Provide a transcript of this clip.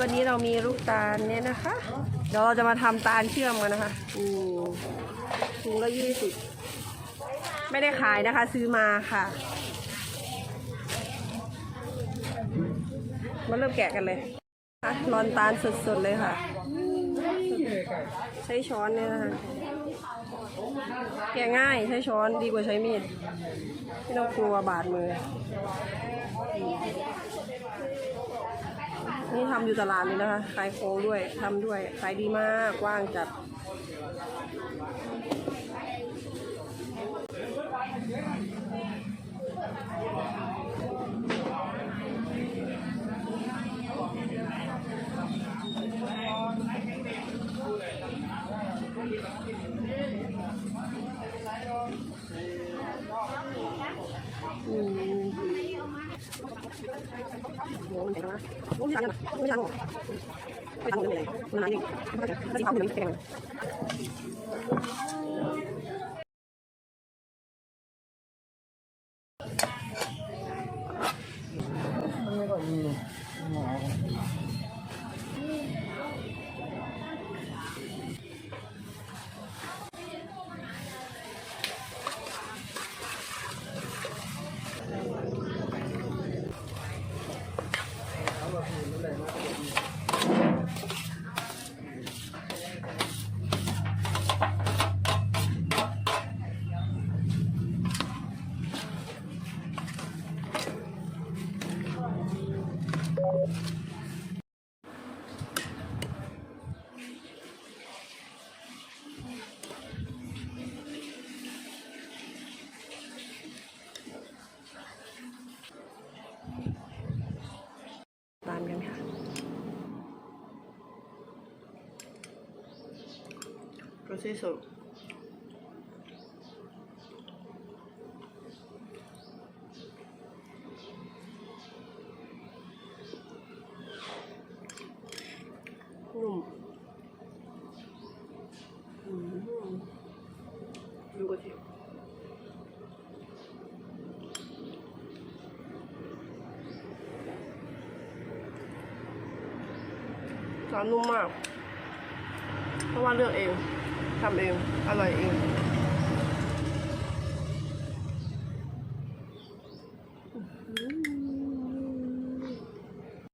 วันนี้เรามีลูกตาลเนี่ยนะคะ เดี๋ยวเราจะมาทำตาลเชื่อมกันนะคะอืมถุงละยี่สิบไม่ได้ขายนะคะ ซื้อมาค่ะ มาเริ่มแกะกันเลยอะร้อนตาลสดๆเลยค่ะ ใช้ช้อนเนี่ยนะคะแกะง่ายใช้ช้อนดีกว่าใช้มีดไม่ต้องกลัวบาดมือ นี่ทำอยู่ตลาดเลยนะคะ ขายโคด้วยทำด้วย ขายดีมาก ว่างจัดอืม โอ้ยไหนวะโอ้ยไม่ใช่นะไม่ใช่หรอกไม่ทำเก็ที่สุดนุ่มอืมดูกระเทียมร้านนุ่มมาก เพราะว่าเลือกเอง ทำเอง อร่อยเอง